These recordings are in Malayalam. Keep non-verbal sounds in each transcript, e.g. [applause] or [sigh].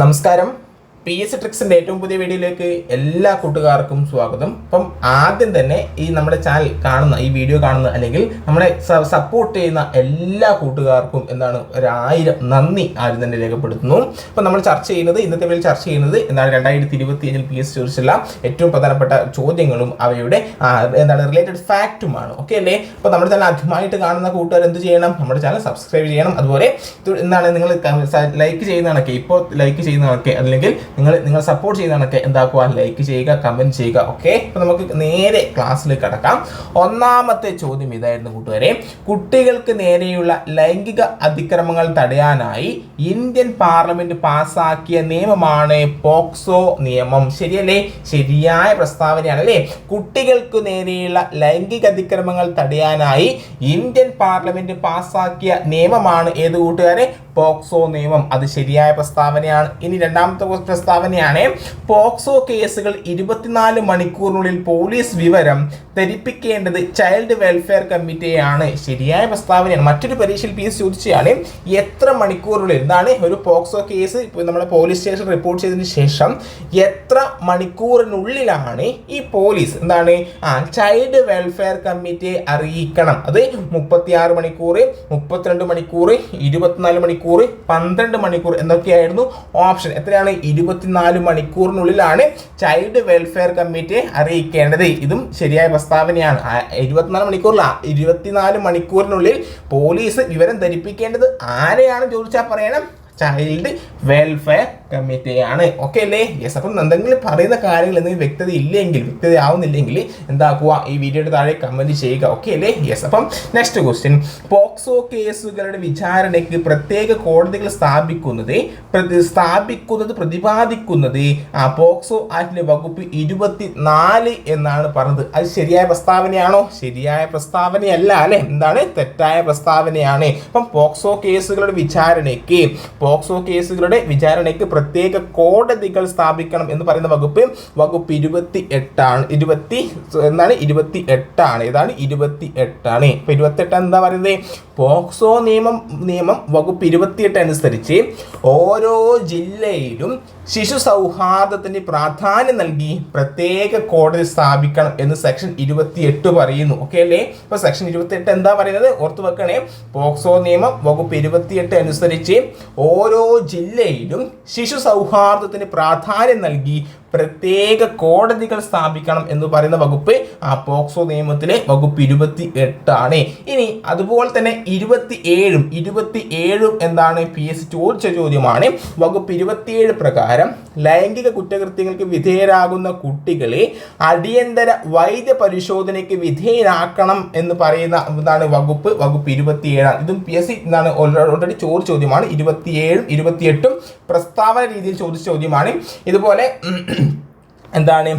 നമസ്കാരം. പി എസ് ട്രിക്സിന്റെ ഏറ്റവും പുതിയ വീഡിയോയിലേക്ക് എല്ലാ കൂട്ടുകാർക്കും സ്വാഗതം. അപ്പം ആദ്യം തന്നെ ഈ നമ്മുടെ ചാനൽ കാണുന്ന ഈ വീഡിയോ കാണുന്ന അല്ലെങ്കിൽ നമ്മളെ സപ്പോർട്ട് ചെയ്യുന്ന എല്ലാ കൂട്ടുകാർക്കും എന്താണ് ഒരായിരം നന്ദി ആദ്യം തന്നെ രേഖപ്പെടുത്തുന്നു. അപ്പം നമ്മൾ ചർച്ച ചെയ്യുന്നത് ഇന്നത്തെ വേളയിൽ ചർച്ച ചെയ്യുന്നത് എന്താണ് രണ്ടായിരത്തി ഇരുപത്തി അഞ്ചിൽ പി എസ് ചോദിച്ചുള്ള ഏറ്റവും പ്രധാനപ്പെട്ട ചോദ്യങ്ങളും അവയുടെ എന്താണ് റിലേറ്റഡ് ഫാക്റ്റുമാണ് ഓക്കെ അല്ലേ? അപ്പോൾ നമ്മുടെ ചാനൽ ആദ്യമായിട്ട് കാണുന്ന കൂട്ടുകാർ എന്ത് ചെയ്യണം? നമ്മുടെ ചാനൽ സബ്സ്ക്രൈബ് ചെയ്യണം. അതുപോലെ എന്താണ് നിങ്ങൾ ലൈക്ക് ചെയ്യുന്നതൊക്കെ ഇപ്പോൾ ലൈക്ക് ചെയ്യുന്നതൊക്കെ അല്ലെങ്കിൽ നിങ്ങൾ നിങ്ങൾ സപ്പോർട്ട് ചെയ്യുന്നതൊക്കെ എന്താക്കുക ലൈക്ക് ചെയ്യുക കമന്റ് ചെയ്യുക ഓക്കെ അപ്പോൾ നമുക്ക് നേരെ ക്ലാസ്സിൽ കിടക്കാം. ഒന്നാമത്തെ ചോദ്യം ഇതായിരുന്നു കൂട്ടുകാരെ. കുട്ടികൾക്ക് നേരെയുള്ള ലൈംഗിക അതിക്രമങ്ങൾ തടയാനായി ഇന്ത്യൻ പാർലമെന്റ് പാസാക്കിയ നിയമമാണ് പോക്സോ നിയമം. ശരിയല്ലേ? ശരിയായ പ്രസ്താവനയാണ് അല്ലേ? കുട്ടികൾക്ക് നേരെയുള്ള ലൈംഗിക അതിക്രമങ്ങൾ തടയാനായി ഇന്ത്യൻ പാർലമെന്റ് പാസാക്കിയ നിയമമാണ് ഏത് കൂട്ടുകാരെ? പോക്സോ നിയമം. അത് ശരിയായ പ്രസ്താവനയാണ്. ഇനി രണ്ടാമത്തെ പ്രസ്താവനയാണ് പോക്സോ കേസുകൾ ഇരുപത്തിനാല് മണിക്കൂറിനുള്ളിൽ പോലീസ് വിവരം ധരിപ്പിക്കേണ്ടത് ചൈൽഡ് വെൽഫെയർ കമ്മിറ്റിയാണ് ശരിയായ പ്രസ്താവനയാണ് മറ്റൊരു പരീക്ഷയിൽ പി എസ് ചോദിച്ചതാണ് എത്ര മണിക്കൂറിനുള്ളിൽ? എന്താണ് ഒരു പോക്സോ കേസ് നമ്മുടെ പോലീസ് സ്റ്റേഷൻ റിപ്പോർട്ട് ചെയ്തതിന് ശേഷം എത്ര മണിക്കൂറിനുള്ളിലാണ് ഈ പോലീസ് എന്താണ്? ആ ചൈൽഡ് വെൽഫെയർ കമ്മിറ്റിയെ അറിയിക്കണം. അത് മുപ്പത്തിയാറ് മണിക്കൂർ മുപ്പത്തിരണ്ട് മണിക്കൂർ ഇരുപത്തിനാല് മണിക്കൂർ പന്ത്രണ്ട് മണിക്കൂർ എന്നൊക്കെയായിരുന്നു ഓപ്ഷൻ. എത്രയാണ്? ഇരുപത്തിനാല് മണിക്കൂറിനുള്ളിലാണ് ചൈൽഡ് വെൽഫെയർ കമ്മിറ്റി അറിയിക്കേണ്ടത്. ഇതും ശരിയായ പ്രസ്താവനയാണ്. ഇരുപത്തിനാല് മണിക്കൂറില ഇരുപത്തിനാല് മണിക്കൂറിനുള്ളിൽ പോലീസ് വിവരം ധരിപ്പിക്കേണ്ടത് ആരെയാണ് ചോദിച്ചാൽ പറയണം? ചൈൽഡ് വെൽഫെയർ കമ്മിറ്റിയാണ് ഓക്കെ അല്ലേ? യെസ് അപ്പം എന്തെങ്കിലും പറയുന്ന കാര്യങ്ങൾ എന്തെങ്കിലും വ്യക്തത ഇല്ലെങ്കിൽ വ്യക്തത ആവുന്നില്ലെങ്കിൽ എന്താക്കുക? ഈ വീഡിയോയുടെ താഴെ കമന്റ് ചെയ്യുക. ഓക്കെ അല്ലേ? യെസ് അപ്പം നെക്സ്റ്റ് ക്വസ്റ്റ്യൻ പോക്സോ കേസുകളുടെ വിചാരണയ്ക്ക് പ്രത്യേക കോടതികൾ സ്ഥാപിക്കുന്നത് സ്ഥാപിക്കുന്നത് പ്രതിപാദിക്കുന്നത് ആ പോക്സോ ആക്ടിലെ വകുപ്പ് ഇരുപത്തി നാല് എന്നാണ് പറഞ്ഞത്. അത് ശരിയായ പ്രസ്താവനയാണോ? ശരിയായ പ്രസ്താവനയല്ല അല്ലെ? എന്താണ് തെറ്റായ പ്രസ്താവനയാണ്. അപ്പം പോക്സോ കേസുകളുടെ വിചാരണയ്ക്ക് പോക്സോ കേസുകളുടെ വിചാരണയ്ക്ക് പ്രത്യേക കോടതികൾ സ്ഥാപിക്കണം എന്ന് പറയുന്ന വകുപ്പ് വകുപ്പ് ഇരുപത്തി എട്ടാണ് ഇരുപത്തി എന്താണ് ഇരുപത്തി എട്ടാണ് ഏതാണ്? ഇരുപത്തി എട്ടാണ് ഇപ്പൊ ഇരുപത്തി എട്ട് എന്താ പറയുന്നത്? പോക്സോ നിയമം നിയമം വകുപ്പ് ഇരുപത്തിയെട്ട് അനുസരിച്ച് ഓരോ ജില്ലയിലും ശിശു സൗഹാർദ്ദത്തിന് പ്രാധാന്യം നൽകി പ്രത്യേക കോടതി സ്ഥാപിക്കണം എന്ന് സെക്ഷൻ ഇരുപത്തിയെട്ട് പറയുന്നു. ഓക്കെ അല്ലേ? ഇപ്പൊ സെക്ഷൻ ഇരുപത്തിയെട്ട് എന്താ പറയുന്നത്? ഓർത്തു വെക്കണേ. പോക്സോ നിയമം വകുപ്പ് ഇരുപത്തിയെട്ട് അനുസരിച്ച് ഓരോ ജില്ലയിലും ശിശു സൗഹാർദ്ദത്തിന് പ്രാധാന്യം നൽകി പ്രത്യേക കോടതികൾ സ്ഥാപിക്കണം എന്ന് പറയുന്ന വകുപ്പ് ആ പോക്സോ നിയമത്തിലെ വകുപ്പ് ഇരുപത്തി എട്ടാണ് ഇനി അതുപോലെ തന്നെ ഇരുപത്തി ഏഴും ഇരുപത്തി ഏഴും എന്താണ് പി എസ് ചോദിച്ച ചോദ്യമാണ്. വകുപ്പ് ഇരുപത്തിയേഴ് പ്രകാരം ലൈംഗിക കുറ്റകൃത്യങ്ങൾക്ക് വിധേയരാകുന്ന കുട്ടികളെ അടിയന്തര വൈദ്യ പരിശോധനയ്ക്ക് വിധേയരാക്കണം എന്ന് പറയുന്ന എന്താണ് വകുപ്പ്? വകുപ്പ് ഇരുപത്തിയേഴാണ്. ഇതും പി എസ് സി എന്താണ് ഓൾറെഡി ചോദിച്ച ചോദ്യമാണ്. ഇരുപത്തിയേഴും ഇരുപത്തിയെട്ടും പ്രസ്താവന രീതിയിൽ ചോദിച്ച ചോദ്യമാണ്. ഇതുപോലെ [clears throat] എന്താണ്?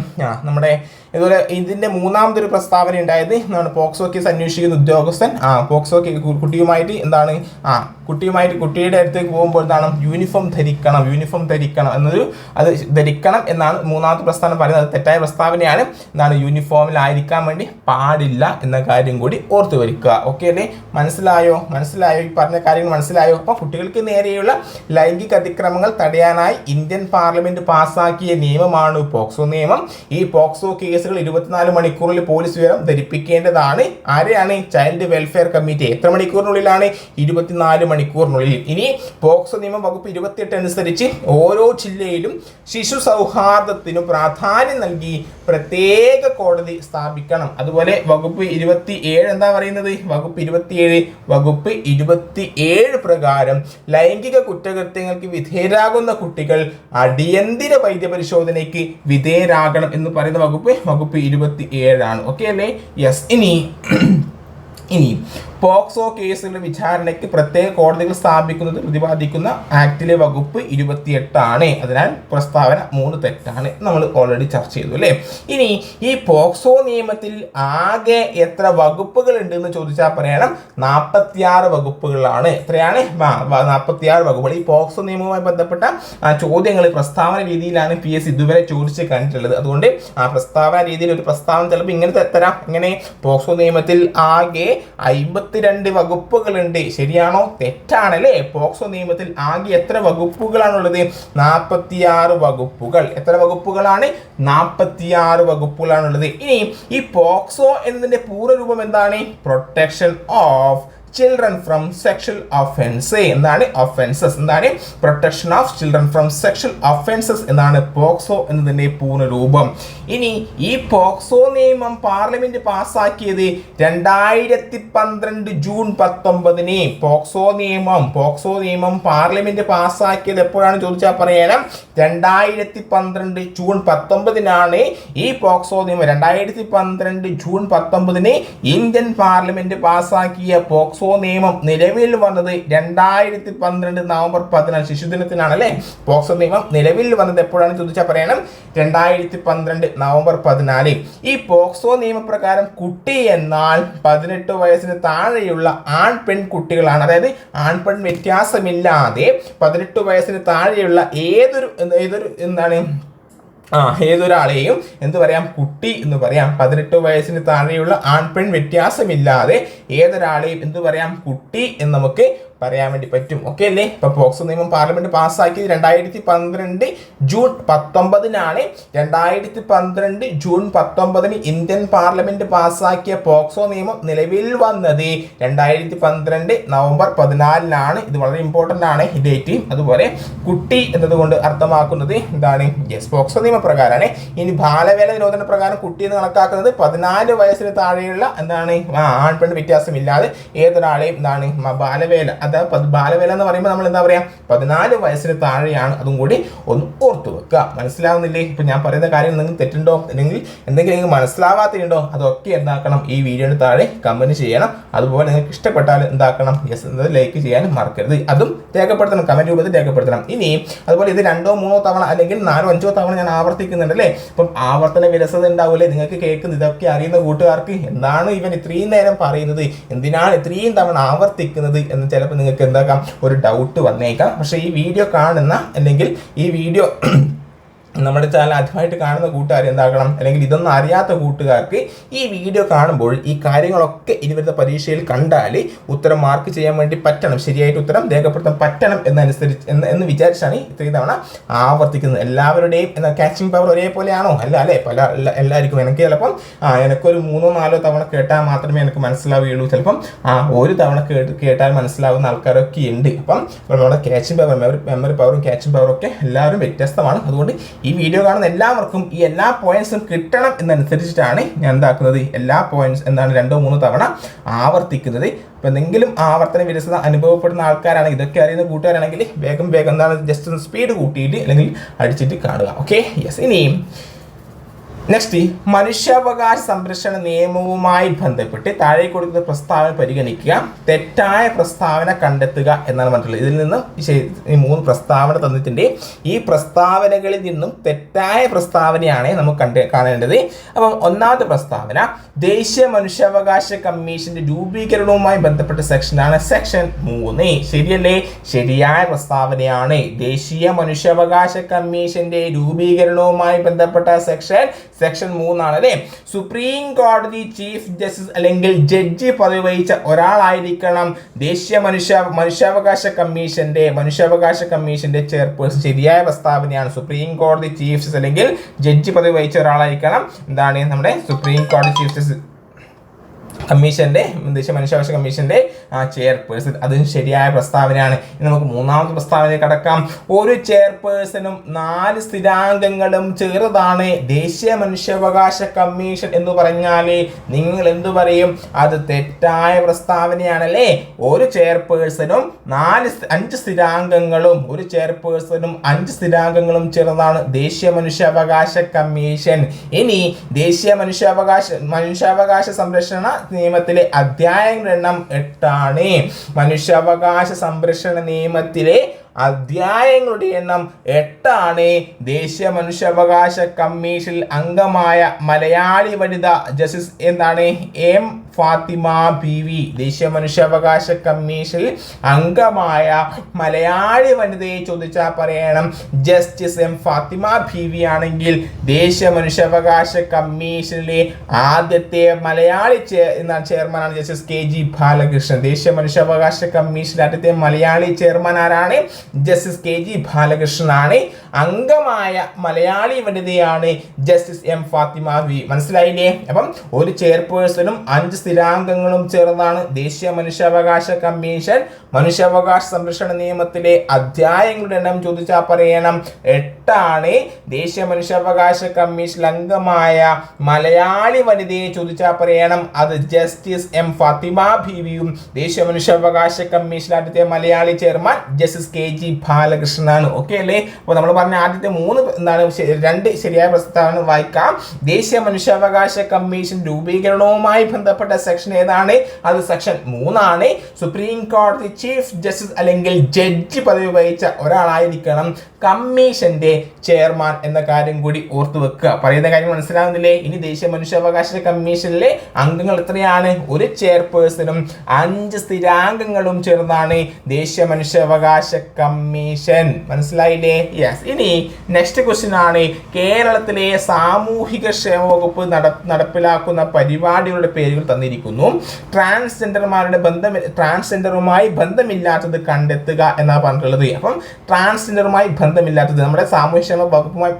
നമ്മുടെ ഇതുപോലെ ഇതിന്റെ മൂന്നാമത്തെ ഒരു പ്രസ്താവന ഉണ്ടായത് എന്താണ്? പോക്സോ കേസ് അന്വേഷിക്കുന്ന ഉദ്യോഗസ്ഥൻ. ആ പോക്സോ കുട്ടിയുമായിട്ട് എന്താണ്? ആ കുട്ടിയുമായിട്ട് കുട്ടിയുടെ അടുത്തേക്ക് പോകുമ്പോൾ എന്താണ്? യൂണിഫോം ധരിക്കണം യൂണിഫോം ധരിക്കണം എന്നൊരു അത് ധരിക്കണം എന്നാണ് മൂന്നാമത്തെ പ്രസ്താവന പറയുന്നത്. തെറ്റായ പ്രസ്താവനയാണ്. എന്താണ്? യൂണിഫോമിലായിരിക്കാൻ വേണ്ടി പാടില്ല എന്ന കാര്യം കൂടി ഓർത്തു വരിക്കുക ഓക്കെ അല്ലേ? മനസ്സിലായോ? മനസ്സിലായോ? ഈ പറഞ്ഞ കാര്യങ്ങൾ മനസ്സിലായോ? അപ്പോൾ കുട്ടികൾക്ക് നേരെയുള്ള ലൈംഗിക അതിക്രമങ്ങൾ തടയാനായി ഇന്ത്യൻ പാർലമെന്റ് പാസ്സാക്കിയ നിയമമാണ് പോക്സോ നിയമം. ഈ പോക്സോ കേസുകൾ ഇരുപത്തിനാല് മണിക്കൂറിൽ പോലീസ് വിവരം ധരിപ്പിക്കേണ്ടതാണ്. ആരെയാണ് ചൈൽഡ് വെൽഫെയർ കമ്മിറ്റി എത്ര മണിക്കൂറിനുള്ളിലാണ് ഇരുപത്തിനാല് മണിക്കൂറിനുള്ളിൽ? ഇനി പോക്സോ നിയമം വകുപ്പ് ഇരുപത്തിയെട്ട് അനുസരിച്ച് ഓരോ ജില്ലയിലും ശിശു സൗഹാർദ്ദത്തിനും പ്രാധാന്യം നൽകി പ്രത്യേക കോടതി സ്ഥാപിക്കണം. അതുപോലെ വകുപ്പ് ഇരുപത്തി ഏഴ് എന്താ പറയുന്നത്? വകുപ്പ് ഇരുപത്തിയേഴ് വകുപ്പ് ഇരുപത്തി ഏഴ് പ്രകാരം ലൈംഗിക കുറ്റകൃത്യങ്ങൾക്ക് വിധേയരാകുന്ന കുട്ടികൾ അടിയന്തര വൈദ്യപരിശോധനയ്ക്ക് വിധേയരാകണം എന്ന് പറയുന്ന വകുപ്പ് വകുപ്പ് ഇരുപത്തി ഏഴാണ് ഓക്കെ അല്ലേ? യെസ് ഇനി [clears throat] ഇനി പോക്സോ കേസിന്റെ വിചാരണയ്ക്ക് പ്രത്യേക കോടതികൾ സ്ഥാപിക്കുന്നത് പ്രതിപാദിക്കുന്ന ആക്ടിലെ വകുപ്പ് ഇരുപത്തിയെട്ടാണ്. അതിനാൽ പ്രസ്താവന മൂന്ന് തെറ്റാണ് നമ്മൾ ഓൾറെഡി ചർച്ച ചെയ്തു അല്ലേ? ഇനി ഈ പോക്സോ നിയമത്തിൽ ആകെ എത്ര വകുപ്പുകൾ ഉണ്ടെന്ന് ചോദിച്ചാൽ പറയണം നാൽപ്പത്തിയാറ് വകുപ്പുകളാണ്. എത്രയാണ്? നാൽപ്പത്തിയാറ് വകുപ്പുകൾ. ഈ പോക്സോ നിയമവുമായി ബന്ധപ്പെട്ട ചോദ്യങ്ങൾ പ്രസ്താവന രീതിയിലാണ് പി എസ് ഇതുവരെ ചോദിച്ച് കണ്ടിട്ടുള്ളത്. അതുകൊണ്ട് ആ പ്രസ്താവന രീതിയിൽ ഒരു പ്രസ്താവന ചിലപ്പോൾ ഇങ്ങനെ തരാം ഇങ്ങനെ പോക്സോ നിയമത്തിൽ ആകെ അമ്പത്തി എഴുപത്തിരണ്ട് വകുപ്പുകളുണ്ട്. ശരിയാണോ? തെറ്റാണല്ലേ? പോക്സോ നിയമത്തിൽ ആകെ എത്ര വകുപ്പുകളാണുള്ളത്? നാൽപ്പത്തിയാറ് വകുപ്പുകൾ. എത്ര വകുപ്പുകളാണ്? നാൽപ്പത്തിയാറ് വകുപ്പുകളാണുള്ളത്. ഇനി ഈ പോക്സോ എന്നതിന്റെ പൂർണരൂപം എന്താണ്? Protection of children from sexual offence എന്താണ് ഒഫൻസസ് എന്താണ്? Protection of children from sexual offences എന്നാണ് പോക്സോ എന്നതിന്റെ പൂർണരൂപം. ഇനി ഈ പോക്സോ നിയമം പാർലമെന്റ് പാസ്സാക്കിയത് രണ്ടായിരത്തി പന്ത്രണ്ട് ജൂൺ പത്തൊമ്പതിന്. പോക്സോ നിയമം പോക്സോ നിയമം പാർലമെന്റ് പാസ്സാക്കിയത് എപ്പോഴാണ് ചോദിച്ചാൽ പറയാനും രണ്ടായിരത്തി പന്ത്രണ്ട് ജൂൺ പത്തൊമ്പതിനാണ് ഈ പോക്സോ നിയമം. രണ്ടായിരത്തി പന്ത്രണ്ട് ജൂൺ പത്തൊമ്പതിന് ഇന്ത്യൻ പാർലമെന്റ് പാസ്സാക്കിയ പോക്സോ നിയമം നിലവിൽ വന്നത് രണ്ടായിരത്തി പന്ത്രണ്ട് നവംബർ പതിനാല് ശിശുദിനത്തിനാണ് അല്ലേ പോക്സോ നിയമം നിലവിൽ വന്നത് എപ്പോഴാണ് ചോദിച്ചാൽ പറയണം? രണ്ടായിരത്തി പന്ത്രണ്ട് നവംബർ പതിനാല്. ഈ പോക്സോ നിയമപ്രകാരം കുട്ടി എന്നാൽ പതിനെട്ട് വയസ്സിന് താഴെയുള്ള ആൺ പെൺ കുട്ടികളാണ്. അതായത് ആൺ പെൺ വ്യത്യാസമില്ലാതെ പതിനെട്ട് വയസ്സിന് താഴെയുള്ള ഏതൊരു ഏതൊരു എന്താണ്? ആ ഏതൊരാളെയും എന്ത് പറയാം കുട്ടി എന്ന് പറയാം. പതിനെട്ട് വയസ്സിന് താഴെയുള്ള ആൺ പെൺ വ്യത്യാസമില്ലാതെ ഏതൊരാളെയും എന്ത് പറയാം കുട്ടി എന്ന് നമുക്ക് പറയാൻ വേണ്ടി പറ്റും. ഓക്കെ അല്ലേ? ഇപ്പൊ പോക്സോ നിയമം പാർലമെന്റ് പാസ്സാക്കിയത് രണ്ടായിരത്തി പന്ത്രണ്ട് ജൂൺ പത്തൊമ്പതിനാണ്. രണ്ടായിരത്തി പന്ത്രണ്ട് ജൂൺ പത്തൊമ്പതിന് ഇന്ത്യൻ പാർലമെന്റ് പാസ്സാക്കിയ പോക്സോ നിയമം നിലവിൽ വന്നത് രണ്ടായിരത്തി പന്ത്രണ്ട് നവംബർ പതിനാലിനാണ്. ഇത് വളരെ ഇമ്പോർട്ടന്റ് ആണ്. ഈ ഡേറ്റ് അതുപോലെ കുട്ടി എന്നതുകൊണ്ട് അർത്ഥമാക്കുന്നത് എന്താണ്? യെസ് പോക്സോ നിയമപ്രകാരമാണ് ഇനി ബാലവേല നിരോധന പ്രകാരം കുട്ടി എന്ന് കണക്കാക്കുന്നത് പതിനാല് വയസ്സിന് താഴെയുള്ള എന്താണ്? ആൺ ആൺപെൺ വ്യത്യാസമില്ലാതെ ഏതൊരാളെയും എന്താണ്? ബാലവേല അത് ബാലവേല എന്ന് പറയുമ്പോൾ നമ്മൾ എന്താ പറയുക പതിനാല് വയസ്സിന് താഴെയാണ് അതും കൂടി ഒന്ന് ഓർത്തു വെക്കുക. മനസ്സിലാവുന്നില്ലേ? ഇപ്പം ഞാൻ പറയുന്ന കാര്യം എന്തെങ്കിലും തെറ്റുണ്ടോ? അല്ലെങ്കിൽ എന്തെങ്കിലും നിങ്ങൾക്ക് അതൊക്കെ എന്താക്കണം? ഈ വീഡിയോയുടെ താഴെ കമന്റ് ചെയ്യണം. അതുപോലെ നിങ്ങൾക്ക് ഇഷ്ടപ്പെട്ടാൽ എന്താക്കണം? യെസ് എന്നത് ലൈക്ക് ചെയ്യാനും മറക്കരുത്. അതും രേഖപ്പെടുത്തണം. കമന്റ് രൂപത്തിൽ രേഖപ്പെടുത്തണം. ഇനി അതുപോലെ ഇത് രണ്ടോ മൂന്നോ തവണ അല്ലെങ്കിൽ നാലോ അഞ്ചോ തവണ ഞാൻ ആവർത്തിക്കുന്നുണ്ട് അല്ലേ? അപ്പം ആവർത്തന വിരസത ഉണ്ടാവില്ലേ നിങ്ങൾക്ക് കേൾക്കുന്നത് ഇതൊക്കെ അറിയുന്ന കൂട്ടുകാർക്ക് എന്താണ് ഇവൻ ഇത്രയും നേരം പറയുന്നത്? എന്തിനാണ് ഇത്രയും തവണ ആവർത്തിക്കുന്നത്? എന്ന് ചിലപ്പോൾ നിങ്ങൾക്ക് എന്താക്കാം? ഒരു ഡൗട്ട് വന്നേക്കാം. പക്ഷേ ഈ വീഡിയോ കാണുന്ന അല്ലെങ്കിൽ ഈ വീഡിയോ നമ്മുടെ ചാനൽ ആദ്യമായിട്ട് കാണുന്ന കൂട്ടുകാർ എന്താക്കണം അല്ലെങ്കിൽ ഇതൊന്നും അറിയാത്ത കൂട്ടുകാർക്ക് ഈ വീഡിയോ കാണുമ്പോൾ ഈ കാര്യങ്ങളൊക്കെ ഇനി പരീക്ഷയിൽ കണ്ടാൽ ഉത്തരം മാർക്ക് ചെയ്യാൻ വേണ്ടി പറ്റണം. ശരിയായിട്ട് ഉത്തരം രേഖപ്പെടുത്താൻ പറ്റണം എന്നനുസരിച്ച് എന്ന് എന്ന് വിചാരിച്ചാണ് ഇത്രയും തവണ ആവർത്തിക്കുന്നത്. എല്ലാവരുടെയും എന്താ ക്യാച്ചിങ് പവർ ഒരേപോലെയാണോ? അല്ല അല്ലേ? പല എല്ലാവർക്കും എനിക്ക് ചിലപ്പം ആ എനിക്കൊരു മൂന്നോ നാലോ തവണ കേട്ടാൽ മാത്രമേ എനിക്ക് മനസ്സിലാവുകയുള്ളൂ. ചിലപ്പം ആ ഒരു തവണ കേട്ട് കേട്ടാൽ മനസ്സിലാവുന്ന ആൾക്കാരൊക്കെ ഉണ്ട് അപ്പം നമ്മുടെ ക്യാച്ചിങ് പവർ മെമ്മറി മെമ്മറി പവറും ക്യാച്ചിങ് പവറും ഒക്കെ എല്ലാവരും വ്യത്യസ്തമാണ്. അതുകൊണ്ട് ഈ വീഡിയോ കാണുന്ന എല്ലാവർക്കും ഈ എല്ലാ പോയിന്റ്സും കിട്ടണം എന്നനുസരിച്ചിട്ടാണ് ഞാൻ എന്താക്കുന്നത്? എല്ലാ പോയിന്റ്സ് എന്താണ് രണ്ടോ മൂന്നോ തവണ ആവർത്തിക്കുന്നത്. അപ്പോൾ എന്തെങ്കിലും ആവർത്തന വിരസത അനുഭവപ്പെടുന്ന ആൾക്കാരാണ് ഇതൊക്കെ അറിയുന്ന കൂട്ടുകാരാണെങ്കിൽ വേഗം വേഗം എന്താണ്? ജസ്റ്റ് ഒന്ന് സ്പീഡ് കൂട്ടിയിട്ട് അല്ലെങ്കിൽ അടിച്ചിട്ട് കാണുക. ഓക്കെ യെസ് ഇനിയും നെക്സ്റ്റ് മനുഷ്യാവകാശ സംരക്ഷണ നിയമവുമായി ബന്ധപ്പെട്ട് താഴെ കൊടുക്കുന്ന പ്രസ്താവന പരിഗണിക്കുക തെറ്റായ പ്രസ്താവന കണ്ടെത്തുക എന്നാണ് പറഞ്ഞിട്ടുള്ളത് ഇതിൽ നിന്നും ഈ മൂന്ന് പ്രസ്താവന തന്നിട്ടുണ്ട്. ഈ പ്രസ്താവനകളിൽ നിന്നും തെറ്റായ പ്രസ്താവനയാണ് നമുക്ക് കണ്ട് കാണേണ്ടത്. അപ്പം ഒന്നാമത്തെ പ്രസ്താവന ദേശീയ മനുഷ്യാവകാശ കമ്മീഷന്റെ രൂപീകരണവുമായി ബന്ധപ്പെട്ട സെക്ഷനാണ് സെക്ഷൻ മൂന്ന്. ശരിയല്ലേ? ശരിയായ പ്രസ്താവനയാണ്. ദേശീയ മനുഷ്യാവകാശ കമ്മീഷന്റെ രൂപീകരണവുമായി ബന്ധപ്പെട്ട സെക്ഷൻ സെക്ഷൻ മൂന്നാണ് അല്ലേ സുപ്രീം കോടതി ചീഫ് ജസ്റ്റിസ് അല്ലെങ്കിൽ ജഡ്ജി പദവി വഹിച്ച ഒരാളായിരിക്കണം ദേശീയ മനുഷ്യ മനുഷ്യാവകാശ കമ്മീഷന്റെ മനുഷ്യാവകാശ കമ്മീഷന്റെ ചെയർപേഴ്സൺ. ശരിയായ പ്രസ്താവനയാണ് സുപ്രീം കോടതി ചീഫ് ജസ്റ്റിസ് അല്ലെങ്കിൽ ജഡ്ജി പദവി വഹിച്ച ഒരാളായിരിക്കണം. എന്താണ് നമ്മുടെ സുപ്രീം കോടതി ചീഫ് ജസ്റ്റിസ് കമ്മീഷന്റെ ദേശീയ മനുഷ്യാവകാശ കമ്മീഷന്റെ ആ ചെയർപേഴ്സൺ അതും ശരിയായ പ്രസ്താവനയാണ്. ഇനി നമുക്ക് മൂന്നാമത്തെ പ്രസ്താവനയിൽ കടക്കാം. ഒരു ചെയർപേഴ്സണും നാല് സ്ഥിരാംഗങ്ങളും ചേർന്നതാണ് ദേശീയ മനുഷ്യാവകാശ കമ്മീഷൻ എന്ന് പറഞ്ഞാൽ നിങ്ങൾ എന്തു പറയും? അത് തെറ്റായ പ്രസ്താവനയാണല്ലേ? ഒരു ചെയർപേഴ്സണും നാല് അഞ്ച് സ്ഥിരാംഗങ്ങളും ഒരു ചെയർപേഴ്സണും അഞ്ച് സ്ഥിരാംഗങ്ങളും ചേർന്നതാണ് ദേശീയ മനുഷ്യാവകാശ കമ്മീഷൻ. ഇനി ദേശീയ മനുഷ്യാവകാശ മനുഷ്യാവകാശ സംരക്ഷണ നിയമത്തിലെ അധ്യായങ്ങളുടെ എണ്ണം എട്ടാണ്. മനുഷ്യാവകാശ സംരക്ഷണ നിയമത്തിലെ അധ്യായങ്ങളുടെ എണ്ണം എട്ടാണ്. ദേശീയ മനുഷ്യാവകാശ കമ്മീഷനിൽ അംഗമായ മലയാളി വനിത ജസ്റ്റിസ് എന്നാണ് എം. ഫാത്തിമ ബി വി ദേശീയ മനുഷ്യാവകാശ കമ്മീഷനിൽ അംഗമായ മലയാളി വനിതയെ ചോദിച്ചാൽ പറയണം. Justice M Fathima B V ആണെങ്കിൽ ദേശീയ മനുഷ്യാവകാശ കമ്മീഷനിലെ ആദ്യത്തെ മലയാളി എന്നാണ് ചെയർമാനാണ് ജസ്റ്റിസ് കെ ജി ബാലകൃഷ്ണൻ. ദേശീയ മനുഷ്യാവകാശ കമ്മീഷനിലെ ആദ്യത്തെ മലയാളി ചെയർമാൻ ആരാണ്? ജസ്റ്റിസ് കെ ജി ബാലകൃഷ്ണനാണ് അംഗമായ മലയാളി വനിതയാണ് ജസ്റ്റിസ് എം ഫാത്തിമ വി മനസ്സിലായില്ലേ? അപ്പം ഒരു ചെയർപേഴ്സണും അഞ്ച് സ്ഥിരാംഗങ്ങളും ചേർന്നാണ് ദേശീയ മനുഷ്യാവകാശ കമ്മീഷൻ മനുഷ്യാവകാശ സംരക്ഷണ നിയമത്തിലെ അധ്യായങ്ങളുടെ എണ്ണം ചോദിച്ചാൽ പറയണം. എട്ടാണ് ദേശീയ മനുഷ്യാവകാശ കമ്മീഷൻ അംഗമായ മലയാളി വനിതയെ ചോദിച്ചാൽ പറയണം. അത് ജസ്റ്റിസ് എം ഫാത്തിമ ഭീവിയും ദേശീയ മനുഷ്യാവകാശ കമ്മീഷൻ ആദ്യത്തെ Malayali chairman justice K G ബാലകൃഷ്ണനാണ്. Okay അല്ലേ? അപ്പോൾ നമ്മൾ പറഞ്ഞ ആദ്യത്തെ മൂന്ന് എന്താണ് രണ്ട് ശരിയായ പ്രസ്താവന വായിക്കാം. ദേശീയ മനുഷ്യാവകാശ കമ്മീഷൻ രൂപീകരണവുമായി ബന്ധപ്പെട്ട സെക്ഷൻ ഏതാണ്? അത് സെക്ഷൻ മൂന്നാണ്. സുപ്രീം കോടതി ചീഫ് ജസ്റ്റിസ് അല്ലെങ്കിൽ ജഡ്ജി പദവി വഹിച്ച ഒരാളായിരിക്കണം കമ്മീഷന്റെ ചെയർമാൻ എന്ന കാര്യം കൂടി ഓർത്തു വെക്കുക. പറയുന്ന കാര്യം മനസ്സിലാവുന്നില്ലേ? ഇനി ദേശീയ മനുഷ്യാവകാശ കമ്മീഷനിലെ അംഗങ്ങൾ എത്രയാണ്? ഒരു ചെയർപേഴ്സണും അഞ്ച് സ്ഥിരാംഗങ്ങളും ചേർന്നാണ് ദേശീയ മനുഷ്യാവകാശ കമ്മീഷൻ. മനസ്സിലായില്ലേ? യെസ് ഇനി നെക്സ്റ്റ് ക്വസ്റ്റ്യൻ ആണ്. കേരളത്തിലെ സാമൂഹിക ക്ഷേമ വകുപ്പ് നട നടപ്പിലാക്കുന്ന പരിപാടികളുടെ പേരുകൾ തന്നിരിക്കുന്നു. ട്രാൻസ്ജെൻഡർമാരുടെ ബന്ധം ട്രാൻസ്ജെൻഡറുമായി ബന്ധമില്ലാത്തത് കണ്ടെത്തുക എന്നാണ് പറഞ്ഞിട്ടുള്ളത്. അപ്പം ട്രാൻസ്ജെൻഡറുമായി ബന്ധമില്ലാത്തത് നമ്മുടെ സാമൂഹ്യക്ഷേമ വകുപ്പുമായി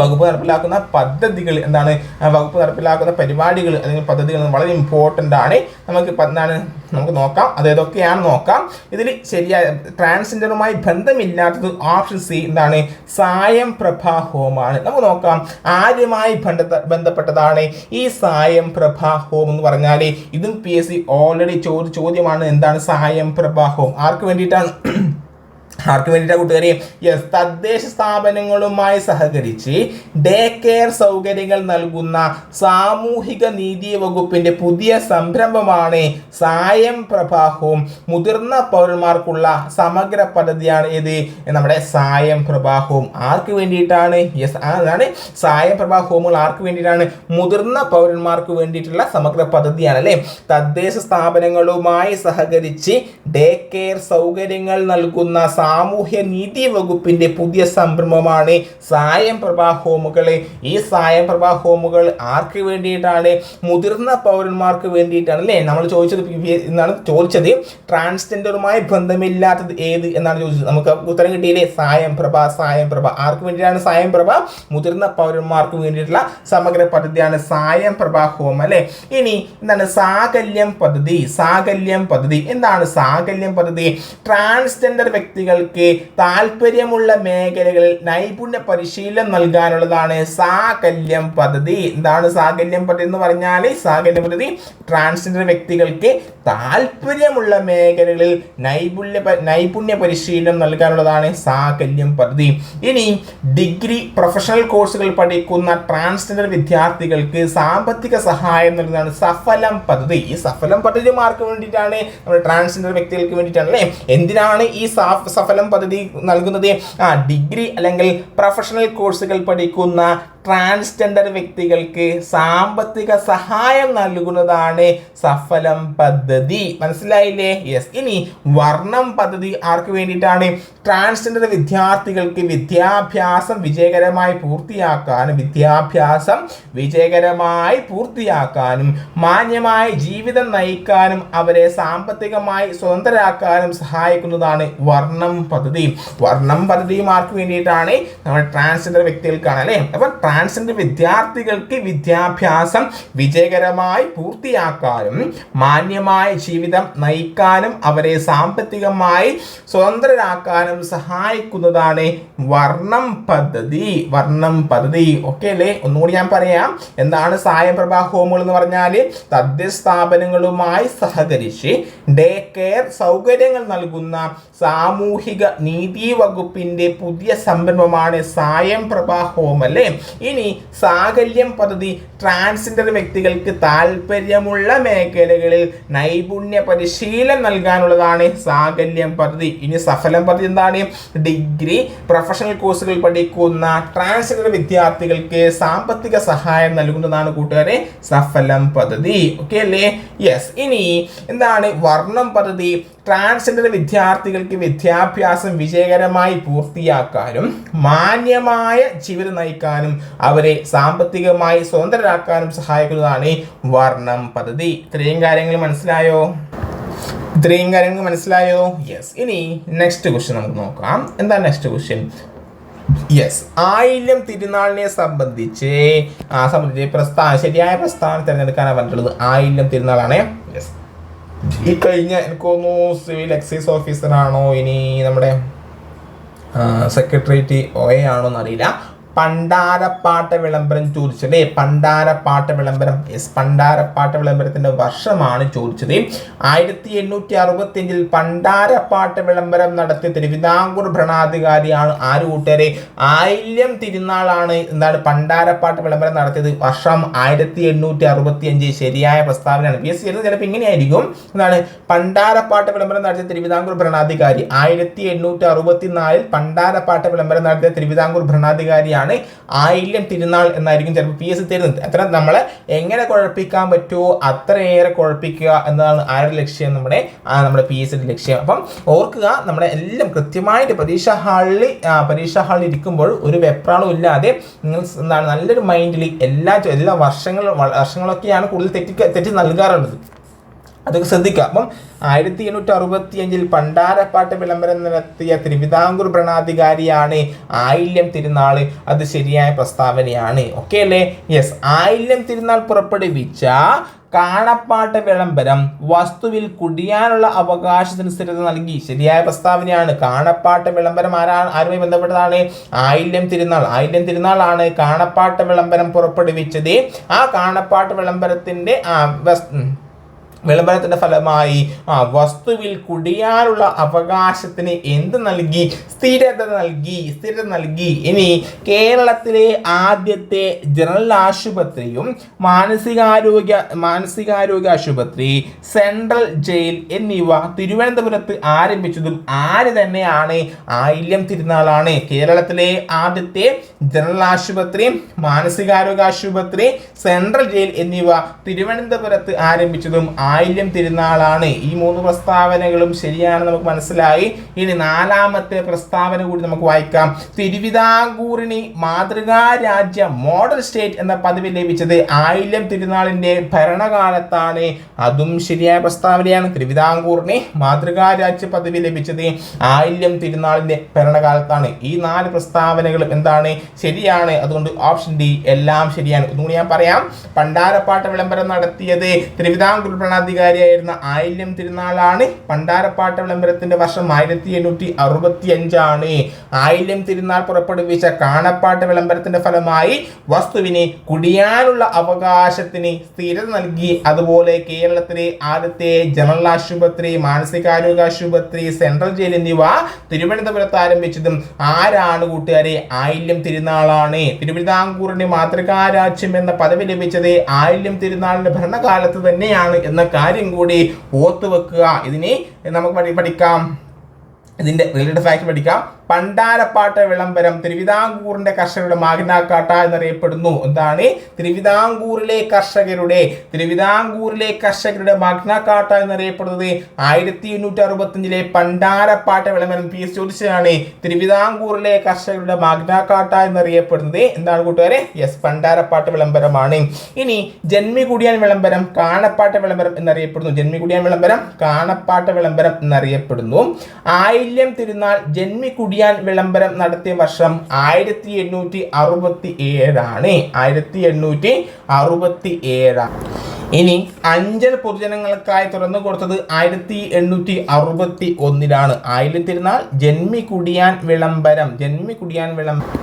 വകുപ്പ് നടപ്പിലാക്കുന്ന പദ്ധതികൾ എന്താണ്? വകുപ്പ് നടപ്പിലാക്കുന്ന പരിപാടികൾ അല്ലെങ്കിൽ പദ്ധതികൾ വളരെ ഇമ്പോർട്ടന്റ് ആണ്. നമുക്ക് എന്താണ്? നമുക്ക് നോക്കാം. അത് ഏതൊക്കെയാണ് നോക്കാം. ഇതിൽ ശരിയായ ട്രാൻസ്ജെൻഡറുമായി ബന്ധമില്ലാത്തത് ഓപ്ഷൻ സി എന്താണ്? സായം പ്രഭ ഹോമാണ് നമുക്ക് നോക്കാം. ബന്ധ ബന്ധപ്പെട്ടതാണ് ഈ സായം പ്രഭ ഹോം എന്ന് പറഞ്ഞാൽ ഇതും പി എസ് സി ഓൾറെഡി ചോദ്യ ചോദ്യമാണ് എന്താണ് സായം പ്രഭ ഹോം ആർക്ക് വേണ്ടിയിട്ടാണ്? ആർക്ക് വേണ്ടിയിട്ടാണ് കൂട്ടുകാരെ? യെസ് തദ്ദേശ സ്ഥാപനങ്ങളുമായി സഹകരിച്ച് ഡേ കെയർ സൗകര്യങ്ങൾ നൽകുന്ന സാമൂഹിക നീതി വകുപ്പിന്റെ പുതിയ സംരംഭമാണ് സായം പ്രഭാഹവും. മുതിർന്ന പൗരന്മാർക്കുള്ള സമഗ്ര പദ്ധതിയാണ് ഇത് നമ്മുടെ സായം പ്രഭാഹവും. ആർക്ക് വേണ്ടിയിട്ടാണ്? യെസ് അതാണ്. സായം പ്രഭാഹവും ആർക്ക് വേണ്ടിയിട്ടാണ്? മുതിർന്ന പൗരന്മാർക്ക് വേണ്ടിയിട്ടുള്ള സമഗ്ര പദ്ധതിയാണ് അല്ലേ? തദ്ദേശ സ്ഥാപനങ്ങളുമായി സഹകരിച്ച് ഡേ കെയർ സൗകര്യങ്ങൾ നൽകുന്ന സാമൂഹ്യ നീതി വകുപ്പിന്റെ പുതിയ സംരംഭമാണ് സായം പ്രഭാ ഹോമുകൾ ഈ സായം പ്രഭാ ഹോമുകൾ ആർക്ക് വേണ്ടിയിട്ടാണ്? മുതിർന്ന പൗരന്മാർക്ക് വേണ്ടിയിട്ടാണ് അല്ലേ? നമ്മൾ ചോദിച്ചത് എന്നാണ് ചോദിച്ചത്. ട്രാൻസ്ജെൻഡറുമായി ബന്ധമില്ലാത്തത് ഏത് എന്നാണ് ചോദിച്ചത്. നമുക്ക് ഉത്തരം കിട്ടിയില്ലേ? സായം പ്രഭ സായം പ്രഭ. ആർക്ക് വേണ്ടിയിട്ടാണ് സായം പ്രഭ? മുതിർന്ന പൗരന്മാർക്ക് വേണ്ടിയിട്ടുള്ള സമഗ്ര പദ്ധതിയാണ് സായം പ്രഭാ ഹോം അല്ലേ? ഇനി എന്താണ്? സാകല്യം പദ്ധതി. സാകല്യം പദ്ധതി. എന്താണ് സാകല്യം പദ്ധതി? ട്രാൻസ്ജെൻഡർ വ്യക്തികൾക്ക് താല്പര്യമുള്ള മേഖലകളിൽ നൈപുണ്യ പരിശീലനം നൽകാനുള്ളതാണ് സാകല്യം പദ്ധതി. എന്താണ് സാകല്യം പദ്ധതി എന്ന് പറഞ്ഞാൽ സാകല്യം പദ്ധതി ട്രാൻസ്ജെൻഡർ വ്യക്തികൾക്ക് താല്പര്യമുള്ള മേഖലകളിൽ നൈപുണ്യ നൈപുണ്യ പരിശീലനം നൽകാനുള്ളതാണ് സാകല്യം പദ്ധതി. ഇനി ഡിഗ്രി പ്രൊഫഷണൽ കോഴ്സുകൾ പഠിക്കുന്ന ട്രാൻസ്ജെൻഡർ വിദ്യാർത്ഥികൾക്ക് സാമ്പത്തിക സഹായം നൽകുന്നതാണ് സഫലം പദ്ധതി. ഈ സഫലം പദ്ധതി മാർക്ക് വേണ്ടിയിട്ടാണ് നമ്മുടെ ട്രാൻസ്ജെൻഡർ വ്യക്തികൾക്ക് വേണ്ടിയിട്ടാണ് അല്ലേ? എന്തിനാണ് ഈ സാഫ് സഫലം പദ്ധതി നൽകുന്നത്. ഡിഗ്രി അല്ലെങ്കിൽ പ്രൊഫഷണൽ കോഴ്സുകൾ പഠിക്കുന്ന ട്രാൻസ്ജെൻഡർ വ്യക്തികൾക്ക് സാമ്പത്തിക സഹായം നൽകുന്നതാണ് സഫലം പദ്ധതി. മനസ്സിലായില്ലേ? യെസ് ഇനി വർണം പദ്ധതി ആർക്ക് വേണ്ടിയിട്ടാണ്? ട്രാൻസ്ജെൻഡർ വിദ്യാർത്ഥികൾക്ക് വിദ്യാഭ്യാസം വിജയകരമായി പൂർത്തിയാക്കാനും വിദ്യാഭ്യാസം വിജയകരമായി പൂർത്തിയാക്കാനും മാന്യമായ ജീവിതം നയിക്കാനും അവരെ സാമ്പത്തികമായി സ്വതന്ത്രരാക്കാനും സഹായിക്കുന്നതാണ് വർണം പദ്ധതി. വർണം പദ്ധതിയും ആർക്ക് വേണ്ടിയിട്ടാണ്? നമ്മൾ ട്രാൻസ്ജെൻഡർ വ്യക്തികൾക്കാണ് അല്ലേ? അപ്പം ട്രാൻസ്ജെൻഡർ വിദ്യാർത്ഥികൾക്ക് വിദ്യാഭ്യാസം വിജയകരമായി പൂർത്തിയാക്കാനും മാന്യമായ ജീവിതം നയിക്കാനും അവരെ സാമ്പത്തികമായി സ്വതന്ത്രരാക്കാനും സഹായിക്കുന്നതാണ് വർണം പദ്ധതി. വർണം പദ്ധതി. ഓക്കെ അല്ലേ? ഒന്നുകൂടി ഞാൻ പറയാം. എന്താണ് സായം പ്രഭാ ഹോമുകൾ എന്ന് പറഞ്ഞാൽ തദ്ദേശ സ്ഥാപനങ്ങളുമായി സഹകരിച്ച് ഡേ കെയർ സൗകര്യങ്ങൾ നൽകുന്ന സാമൂഹിക നീതി വകുപ്പിന്റെ പുതിയ സംരംഭമാണ് സായം പ്രഭാ ഹോം അല്ലേ ഇനി സാകല്യം പദ്ധതി ട്രാൻസ്ജെൻഡർ വ്യക്തികൾക്ക് താല്പര്യമുള്ള മേഖലകളിൽ നൈപുണ്യ പരിശീലനം നൽകാനുള്ളതാണ് സാകല്യം പദ്ധതി. ഇനി സഫലം പദ്ധതി എന്താണ്? ഡിഗ്രി പ്രൊഫഷണൽ കോഴ്സുകൾ പഠിക്കുന്ന ട്രാൻസ്ജെൻഡർ വിദ്യാർത്ഥികൾക്ക് സാമ്പത്തിക സഹായം നൽകുന്നതാണ് കൂട്ടുകാരെ സഫലം പദ്ധതി. ഓക്കെ അല്ലേ? യെസ് ഇനി എന്താണ്? വർണം പദ്ധതി. ട്രാൻസ്ജെൻഡർ വിദ്യാർത്ഥികൾക്ക് വിദ്യാഭ്യാസം വിജയകരമായി പൂർത്തിയാക്കാനും മാന്യമായ ജീവിതം നയിക്കാനും അവരെ സാമ്പത്തികമായി സ്വതന്ത്രരാക്കാനും സഹായിക്കുന്നതാണ് വർണം പദ്ധതി. ഇത്രയും കാര്യങ്ങൾ മനസ്സിലായോ? ഇത്രയും കാര്യങ്ങൾ മനസ്സിലായോ? യെസ് ഇനി നെക്സ്റ്റ് ക്വസ്റ്റ്യൻ നമുക്ക് നോക്കാം. എന്താണ് നെക്സ്റ്റ് ക്വസ്റ്റ്യൻ യെസ് ആയില്യം തിരുനാളിനെ സംബന്ധിച്ച് ആ സംബന്ധിച്ച് പ്രസ്താവന ശരിയായ പ്രസ്താവന തിരഞ്ഞെടുക്കാനാണ് പറഞ്ഞിട്ടുള്ളത് ആയില്യം തിരുനാളാണ്. യെസ് ഈ കഴിഞ്ഞ എനിക്ക് തോന്നുന്നു സിവിൽ എക്സൈസ് ഓഫീസറാണോ ഇനി നമ്മുടെ സെക്രട്ടേറിയറ്റ് ഒ എ ആണോ എന്നറിയില്ല പണ്ടാരപ്പാട്ട വിളംബരം ചോദിച്ചത്. പണ്ടാരപ്പാട്ട വിളംബരം. എസ് പണ്ടാരപ്പാട്ട വിളംബരത്തിന്റെ വർഷമാണ് ചോദിച്ചത്. ആയിരത്തി എണ്ണൂറ്റി അറുപത്തി അഞ്ചിൽ പണ്ടാരപ്പാട്ട വിളംബരം നടത്തിയ തിരുവിതാംകൂർ ഭരണാധികാരിയാണ് ആര് കൂട്ടുകാരെ? ആയില്യം തിരുനാളാണ് എന്താണ് പണ്ടാരപ്പാട്ട വിളംബരം നടത്തിയത്. വർഷം ആയിരത്തി എണ്ണൂറ്റി അറുപത്തി അഞ്ച് ശരിയായ പ്രസ്താവനയാണ്. പി. എസ്. സി ചിലപ്പോൾ ഇങ്ങനെയായിരിക്കും. എന്താണ് പണ്ടാരപ്പാട്ട വിളംബരം നടത്തിയ തിരുവിതാംകൂർ ഭരണാധികാരി. ആയിരത്തി എണ്ണൂറ്റി അറുപത്തി നാലിൽ പണ്ടാരപ്പാട്ട വിളംബരം നടത്തിയ തിരുവിതാംകൂർ ഭരണാധികാരിയാണ് ആണ് ആയില്യം തിരുനാൾ എന്നായിരിക്കും ചിലപ്പോൾ പി എസ് സി തരുന്നത്. അത്ര നമ്മളെ എങ്ങനെ കുഴപ്പിക്കാൻ പറ്റുമോ അത്രയേറെ കുഴപ്പിക്കുക എന്നതാണ് ആരുടെ ലക്ഷ്യം നമ്മുടെ നമ്മുടെ പി എസ് സിയുടെ ലക്ഷ്യം. അപ്പം ഓർക്കുക നമ്മുടെ എല്ലാം കൃത്യമായിട്ട് പരീക്ഷാ ഹാളിൽ പരീക്ഷാ ഹാളിൽ ഇരിക്കുമ്പോൾ ഒരു വെപ്രാളും ഇല്ലാതെ നിങ്ങൾ എന്താണ് നല്ലൊരു മൈൻഡിൽ എല്ലാ എല്ലാ വർഷങ്ങളും വർഷങ്ങളൊക്കെയാണ് കൂടുതൽ തെറ്റി തെറ്റി നൽകാറുള്ളത്. അതൊക്കെ ശ്രദ്ധിക്കുക. അപ്പം ആയിരത്തി എണ്ണൂറ്റി അറുപത്തി അഞ്ചിൽ പണ്ടാരപ്പാട്ട് വിളംബരം നടത്തിയ തിരുവിതാംകൂർ ഭരണാധികാരിയാണ് ആയില്യം തിരുനാൾ. അത് ശരിയായ പ്രസ്താവനയാണ്. ഓക്കെ അല്ലേ? യെസ് ആയില്യം തിരുനാൾ പുറപ്പെടുവിച്ച കാണപ്പാട്ട് വിളംബരം വസ്തുവിൽ കുടിയാനുള്ള അവകാശത്തിന് സ്ഥിരത നൽകി. ശരിയായ പ്രസ്താവനയാണ്. കാണപ്പാട്ട് വിളംബരം ആരാണ് ആരുമായി ബന്ധപ്പെട്ടതാണ്? ആയില്യം തിരുനാൾ. ആയില്യം തിരുനാളാണ് കാണപ്പാട്ട് വിളംബരം പുറപ്പെടുവിച്ചത്. ആ കാണപ്പാട്ട് വിളംബരത്തിന്റെ ആ വിളംബരത്തിന്റെ ഫലമായി ആ വസ്തുവിൽ കുടിയാനുള്ള അവകാശത്തിന് എന്ത് നൽകി? സ്ഥിരത നൽകി സ്ഥിരത നൽകി. ഇനി കേരളത്തിലെ ആദ്യത്തെ ജനറൽ ആശുപത്രിയും മാനസികാരോഗ്യ മാനസികാരോഗ്യ ആശുപത്രി സെൻട്രൽ ജയിൽ എന്നിവ തിരുവനന്തപുരത്ത് ആരംഭിച്ചതും ആര് തന്നെയാണ്? ആയില്യം തിരുനാളാണ്. കേരളത്തിലെ ആദ്യത്തെ ജനറൽ ആശുപത്രി മാനസികാരോഗ്യ ആശുപത്രി സെൻട്രൽ ജയിൽ എന്നിവ തിരുവനന്തപുരത്ത് ആരംഭിച്ചതും ആയില്യം തിരുനാളാണ് ഈ മൂന്ന് പ്രസ്താവനകളും ശരിയാണെന്ന് നമുക്ക് മനസ്സിലായി. ഇനി നാലാമത്തെ പ്രസ്താവന കൂടി നമുക്ക് വായിക്കാം. തിരുവിതാംകൂറിന് മാതൃകാ രാജ്യ മോഡൽ സ്റ്റേറ്റ് എന്ന പദവി ലഭിച്ചത് ആയില്യം തിരുനാളിന്റെ ഭരണകാലത്താണ്. അതും ശരിയായ പ്രസ്താവനയാണ്. തിരുവിതാംകൂറിന് മാതൃകാ രാജ്യ പദവി ലഭിച്ചത് ആയില്യം തിരുനാളിന്റെ ഭരണകാലത്താണ്. ഈ നാല് പ്രസ്താവനകളും എന്താണ്? ശരിയാണ്. അതുകൊണ്ട് ഓപ്ഷൻ ഡി എല്ലാം ശരിയാണ്. ഒന്നുകൂടി ഞാൻ പറയാം. പണ്ടാരപ്പാട്ട വിളംബരം നടത്തിയത് തിരുവിതാംകൂർ ഭരണാധികാരിയായിരുന്ന ആയില്യം തിരുനാളാണ് പണ്ടാരപ്പാട്ട വിളംബരത്തിന്റെ വർഷം ആയിരത്തി എണ്ണൂറ്റി അറുപത്തി അഞ്ചാണ് ആയില്യം തിരുനാൾ പുറപ്പെടുവിച്ച കാണപ്പാട്ട് വിളംബരത്തിന്റെ ഫലമായി വസ്തുവിന് കുടിയാനുള്ള അവകാശത്തിന് സ്ഥിരത നൽകി. അതുപോലെ കേരളത്തിലെ ആദ്യത്തെ ജനറൽ ആശുപത്രി മാനസികാരോഗ്യ ആശുപത്രി സെൻട്രൽ ജയിൽ എന്നിവ തിരുവനന്തപുരത്ത് ആരംഭിച്ചതും ആരാണ് കൂട്ടുകാരെ? ആയില്യം തിരുനാളാണ്. തിരുവിതാംകൂറിന്റെ മാതൃകാരാജ്യം എന്ന പദവി ലഭിച്ചത് ആയില്യം തിരുനാളിന്റെ ഭരണകാലത്ത് തന്നെയാണ്. എന്ന കാര്യം കൂടി ഓർത്ത് വെക്കുക. ഇതിനെ നമുക്ക് പഠിക്കാം. ഇതിന്റെ റിലേറ്റഡ് ഫാക്ട് പഠിക്കാം. പണ്ടാരപ്പാട്ട് വിളംബരം തിരുവിതാംകൂറിന്റെ കർഷകരുടെ മാഗ്നാക്കാട്ട എന്നറിയപ്പെടുന്നു. എന്താണ്? തിരുവിതാംകൂറിലെ കർഷകരുടെ തിരുവിതാംകൂറിലെ കർഷകരുടെ മാഗ്നാക്കാട്ട എന്നറിയപ്പെടുന്നത് ആയിരത്തി എണ്ണൂറ്റി അറുപത്തഞ്ചിലെ പണ്ടാരപ്പാട്ട് വിളംബരം പി എസ് ചോദിച്ചതാണ് തിരുവിതാംകൂറിലെ കർഷകരുടെ മാഗ്നാക്കാട്ട എന്നറിയപ്പെടുന്നത് എന്താണ് കൂട്ടുകാരെ? യെസ് പണ്ടാരപ്പാട്ട് വിളംബരമാണ്. ഇനി ജന്മികുടിയാൻ വിളംബരം കാണപ്പാട്ട് വിളംബരം എന്നറിയപ്പെടുന്നു. ജന്മികുടിയാൻ വിളംബരം കാണപ്പാട്ട് വിളംബരം എന്നറിയപ്പെടുന്നു. ആയില്യം തിരുനാൾ ജന്മികുടിയാൻ കുടിയാൻ വിളംബരം നടത്തിയ വർഷം ആയിരത്തി എണ്ണൂറ്റി അറുപത്തി ഏഴാണ് ആയിരത്തി എണ്ണൂറ്റി അറുപത്തി ഏഴാണ് ഇനി അഞ്ചൽ പൊതുജനങ്ങൾക്കായി തുറന്നു കൊടുത്തത് ആയിരത്തി എണ്ണൂറ്റി അറുപത്തി ഒന്നിലാണ് ആയിരത്തി തിരുനാൾ ജന്മി കുടിയാൻ വിളംബരം ജന്മി കുടിയാൻ വിളംബരം.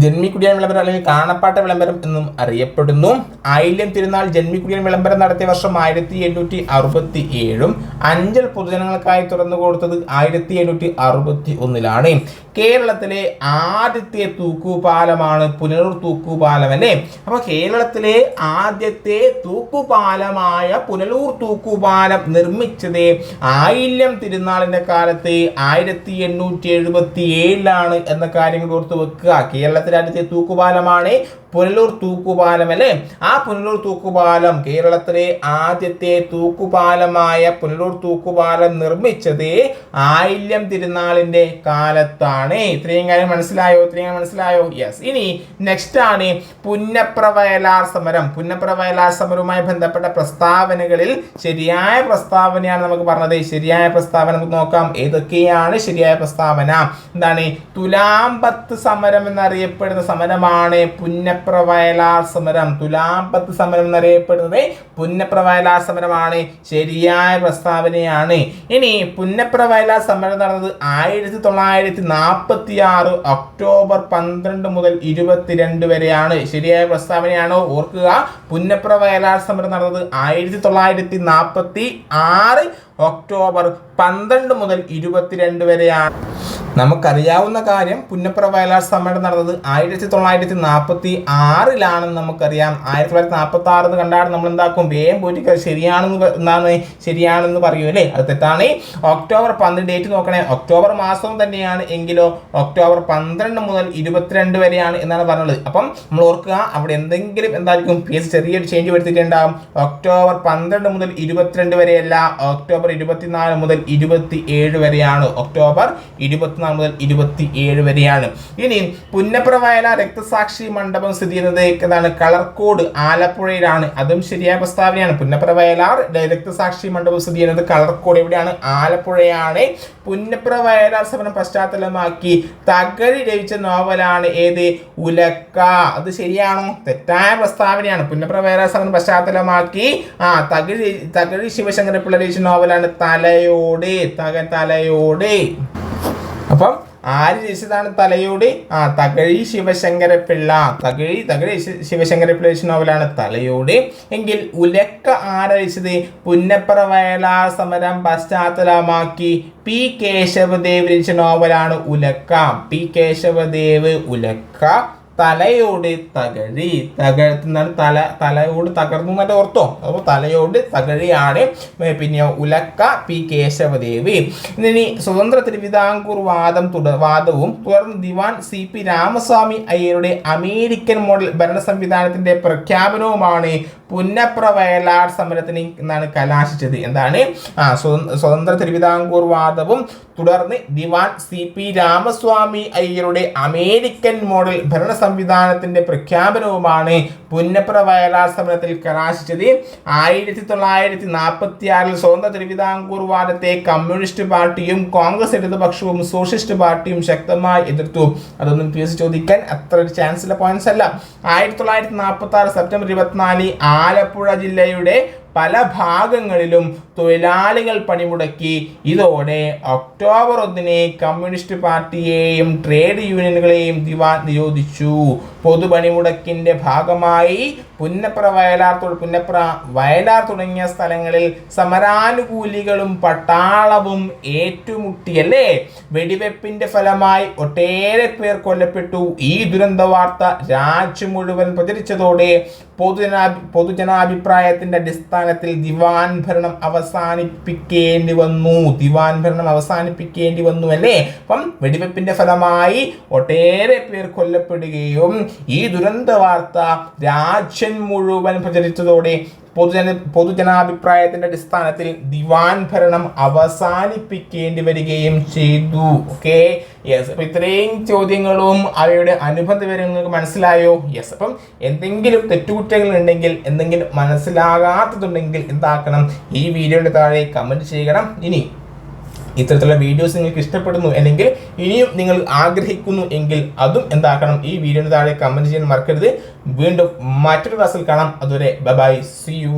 ജന്മിക്കുടിയൻ വിളംബരം അല്ലെങ്കിൽ കാണപ്പാട്ട വിളംബരം എന്നും അറിയപ്പെടുന്നു. ആയില്യം തിരുനാൾ ജന്മിക്കുടിയൻ വിളംബരം നടത്തിയ വർഷം ആയിരത്തി എണ്ണൂറ്റി അറുപത്തി ഏഴും അഞ്ചൽ പൊതുജനങ്ങൾക്കായി തുറന്നു കൊടുത്തത് ആയിരത്തി എണ്ണൂറ്റി അറുപത്തി ഒന്നിലാണ് കേരളത്തിലെ ആദ്യത്തെ തൂക്കുപാലമാണ് പുനലൂർ തൂക്കുപാലം അല്ലേ അപ്പൊ കേരളത്തിലെ ആദ്യത്തെ തൂക്കുപാലമായ പുനലൂർ തൂക്കുപാലം നിർമ്മിച്ചത് ആയില്യം തിരുനാളിന്റെ കാലത്ത് ആയിരത്തി എണ്ണൂറ്റി എഴുപത്തി ഏഴിലാണ് എന്ന കാര്യങ്ങൾ ഓർത്ത് വെക്കുക. കേരളത്തിലെ ആദ്യത്തെ തൂക്കുപാലമാണ്. പുനലൂർ തൂക്കുപാലം അല്ലേ? ആ പുനലൂർ തൂക്കുപാലം കേരളത്തിലെ ആദ്യത്തെ തൂക്കുപാലമായ പുനലൂർ തൂക്കുപാലം നിർമ്മിച്ചത് ആയില്യം തിരുനാളിന്റെ കാലത്താണ്. ഇത്രയും കാര്യം മനസ്സിലായോ? ഇത്രയും കാര്യം മനസ്സിലായോ? യെസ് ഇനി നെക്സ്റ്റ് ആണ് പുന്നപ്ര വയലാർ സമരം. പുന്നപ്ര വയലാർ സമരവുമായി ബന്ധപ്പെട്ട പ്രസ്താവനകളിൽ ശരിയായ പ്രസ്താവനയാണ് നമുക്ക് പറഞ്ഞത്. ശരിയായ പ്രസ്താവന നമുക്ക് നോക്കാം. ഏതൊക്കെയാണ് ശരിയായ പ്രസ്താവന? എന്താണ്? തുലാമ്പത്ത് സമരം എന്നറിയപ്പെടുന്ന സമരമാണ് പുന്നപ്ര വയലാർ സമരം തുലാമ്പത്ത് സമരം എന്നറിയപ്പെടുന്നത് പുന്നപ്രവയലാർ സമരമാണ് ശരിയായ പ്രസ്താവനയാണ്. ഇനി പുന്നപ്രവയലാർ സമരം നടന്നത് ആയിരത്തി തൊള്ളായിരത്തി നാൽപ്പത്തി ആറ് ഒക്ടോബർ പന്ത്രണ്ട് മുതൽ ഇരുപത്തിരണ്ട് വരെയാണ്. ശരിയായ പ്രസ്താവനയാണോ? ഓർക്കുക. പുന്നപ്രവയലാർ സമരം നടന്നത് ആയിരത്തി തൊള്ളായിരത്തി നാൽപ്പത്തി ആറ് ഒക്ടോബർ പന്ത്രണ്ട് മുതൽ ഇരുപത്തിരണ്ട് വരെയാണ്. നമുക്കറിയാവുന്ന കാര്യം പുന്നപ്ര വയലാർ സമ്മേളനം നടന്നത് ആയിരത്തി തൊള്ളായിരത്തി നാൽപ്പത്തി ആറിലാണെന്ന് നമുക്കറിയാം. ആയിരത്തി തൊള്ളായിരത്തി നാൽപ്പത്തി ആറ് എന്ന് കണ്ടാണ് നമ്മൾ എന്താക്കും വേഗം പോയിട്ട് ശരിയാണെന്ന് എന്താണ്? ശരിയാണെന്ന് പറയൂ അല്ലേ? അത് തെറ്റാണ്. ഒക്ടോബർ പന്ത്രണ്ട് ഡേറ്റ് നോക്കണേ. ഒക്ടോബർ മാസം തന്നെയാണ് എങ്കിലോ ഒക്ടോബർ പന്ത്രണ്ട് മുതൽ ഇരുപത്തിരണ്ട് വരെയാണ് എന്നാണ് പറഞ്ഞത്. അപ്പം നമ്മൾ ഓർക്കുക അവിടെ എന്തെങ്കിലും എന്തായിരിക്കും? പി എസ് ചെറിയൊരു ചേഞ്ച് വരുത്തിയിട്ടുണ്ടാകും ഒക്ടോബർ പന്ത്രണ്ട് മുതൽ ഇരുപത്തിരണ്ട് വരെയല്ല. ഒക്ടോബർ ഇരുപത്തിനാല് മുതൽ ഇരുപത്തി ഏഴ് വരെയാണ്. ഒക്ടോബർ ഇരുപത്തിനാല് മുതൽ ഇരുപത്തി ഏഴ് വരെയാണ്. ഇനി പുന്നപ്ര വയല രക്തസാക്ഷി മണ്ഡപം സ്ഥിതി ചെയ്യുന്നത് എന്താണ് കളർക്കോട് ആലപ്പുഴയിലാണ്. അതും ശരിയായ പ്രസ്താവനയാണ്. പുന്നപ്ര വയലാർ രക്തസാക്ഷി മണ്ഡപം സ്ഥിതി ചെയ്യുന്നത് കളർക്കോട് എവിടെയാണ്? ആലപ്പുഴയാണ്. പുന്നപ്ര വയലാർ സമരം പശ്ചാത്തലമാക്കി തകഴി രചിച്ച നോവലാണ് ഏത്? ഉലക്ക. അത് ശരിയാണോ? തെറ്റായ പ്രസ്താവനയാണ്. പുന്നപ്ര വയലാർ സമരം പശ്ചാത്തലമാക്കി ആ തകഴി തകഴി ശിവശങ്കര പിള്ള രചിച്ച നോവലാണ് തലയോട് തക തലയോട്. അപ്പം ആര് രചിച്ചതാണ് തലയോട്? ആ തകഴി ശിവശങ്കര പിള്ള തകഴി തകഴി ശി- ശിവശങ്കര പിള്ള രചിച്ച നോവലാണ് തലയോട്. എങ്കിൽ ഉലക്ക ആര് രചിച്ചത് പുന്നപ്പറ വയലാർ സമരം പശ്ചാത്തലമാക്കി പി കേശവദേവ് രചിച്ച നോവലാണ് ഉലക്ക. പി കേശവദേവ് ഉലക്ക. തലയോട് തകഴി തകഴ്ത്തുന്നാണ് തല തലയോട് തകർന്നു എന്നല്ല ഓർത്തോ അപ്പോൾ തലയോട് തകഴിയാണ് പിന്നെ ഉലക്ക പി കേശവദേവി. ഇനി സ്വതന്ത്ര തിരുവിതാംകൂർ വാദം തുട വാദവും തുടർന്ന് ദിവാൻ സി പി രാമസ്വാമി അയ്യരുടെ അമേരിക്കൻ മോഡൽ ഭരണ സംവിധാനത്തിന്റെ പ്രഖ്യാപനവുമാണ് പുന്നപ്ര വയലാർ സമരത്തിന് എന്നാണ് കലാശിച്ചത്. എന്താണ്? ആ സ്വതന്ത്ര തിരുവിതാംകൂർ വാദവും തുടർന്ന് ദിവാൻ സി പി രാമസ്വാമി അയ്യരുടെ അമേരിക്കൻ മോഡൽ ഭരണ സംവിധാനത്തിന്റെ പ്രഖ്യാപനവുമാണ് പുന്നപ്ര വയലാർ സമരത്തിൽ കലാശിച്ചത് ആയിരത്തി തൊള്ളായിരത്തി നാൽപ്പത്തി ആറിൽ സ്വതന്ത്ര തിരുവിതാംകൂർ വാദത്തെ കമ്മ്യൂണിസ്റ്റ് പാർട്ടിയും കോൺഗ്രസ് ഇടതുപക്ഷവും സോഷ്യലിസ്റ്റ് പാർട്ടിയും ശക്തമായി എതിർത്തു. അതൊന്നും പി എസ് ചോദിക്കാൻ അത്ര ഒരു ചാൻസ് ഉള്ള പോയിന്റ്സ് അല്ല. ആയിരത്തി തൊള്ളായിരത്തി നാൽപ്പത്തി ആറ് സെപ്റ്റംബർ ഇരുപത്തിനാല് ആലപ്പുഴ ജില്ലയുടെ പല ഭാഗങ്ങളിലും തൊഴിലാളികൾ പണിമുടക്കി. ഇതോടെ ഒക്ടോബർ ഒന്നിനെ കമ്മ്യൂണിസ്റ്റ് പാർട്ടിയെയും ട്രേഡ് യൂണിയനുകളെയും ദിവാൻ നിരോധിച്ചു. പൊതുപണിമുടക്കിന്റെ ഭാഗമായി പുന്നപ്ര വയലാർ പുന്നപ്ര വയലാർ തുടങ്ങിയ സ്ഥലങ്ങളിൽ സമരാനുകൂലികളും പട്ടാളവും ഏറ്റുമുട്ടിയല്ലേ? വെടിവെപ്പിന്റെ ഫലമായി ഒട്ടേറെ പേർ കൊല്ലപ്പെട്ടു. ഈ ദുരന്ത വാർത്ത രാജ്യം മുഴുവൻ പ്രചരിച്ചതോടെ പൊതുജനാ പൊതുജനാഭിപ്രായത്തിന്റെ അടിസ്ഥാനത്തിൽ ദിവാൻ ഭരണം അവസാനിപ്പിക്കേണ്ടി വന്നു. ദിവാൻ ഭരണം അവസാനിപ്പിക്കേണ്ടി വന്നു അല്ലേ? അപ്പം വെടിവെപ്പിന്റെ ഫലമായി ഒട്ടേറെ പേർ കൊല്ലപ്പെടുകയും ഈ ദുരന്ത വാർത്ത രാജ്യം മുഴുവൻ പ്രചരിച്ചതോടെ പൊതുജന പൊതുജനാഭിപ്രായത്തിന്റെ അടിസ്ഥാനത്തിൽ ദിവാൻ ഭരണം അവസാനിപ്പിക്കേണ്ടി വരികയും ചെയ്തു. ഓക്കെ യെസ് അപ്പൊ ഇത്രയും ചോദ്യങ്ങളും അവയുടെ അനുബന്ധ വിവരങ്ങൾക്ക് മനസ്സിലായോ? യെസ് അപ്പം എന്തെങ്കിലും തെറ്റുകുറ്റങ്ങൾ ഉണ്ടെങ്കിൽ എന്തെങ്കിലും മനസ്സിലാകാത്തതുണ്ടെങ്കിൽ എന്താക്കണം? ഈ വീഡിയോയുടെ താഴെ കമന്റ് ചെയ്യണം. ഇനി ഇത്തരത്തിലുള്ള വീഡിയോസ് നിങ്ങൾക്ക് ഇഷ്ടപ്പെടുന്നു അല്ലെങ്കിൽ ഇനിയും നിങ്ങൾ ആഗ്രഹിക്കുന്നു എങ്കിൽ അതും എന്താക്കണം? ഈ വീഡിയോയുടെ താഴെ കമന്റ് ചെയ്യാൻ മറക്കരുത്. വീണ്ടും മറ്റൊരു ക്ലാസ്സിൽ കാണാം. അതുവരെ ബൈ സി യു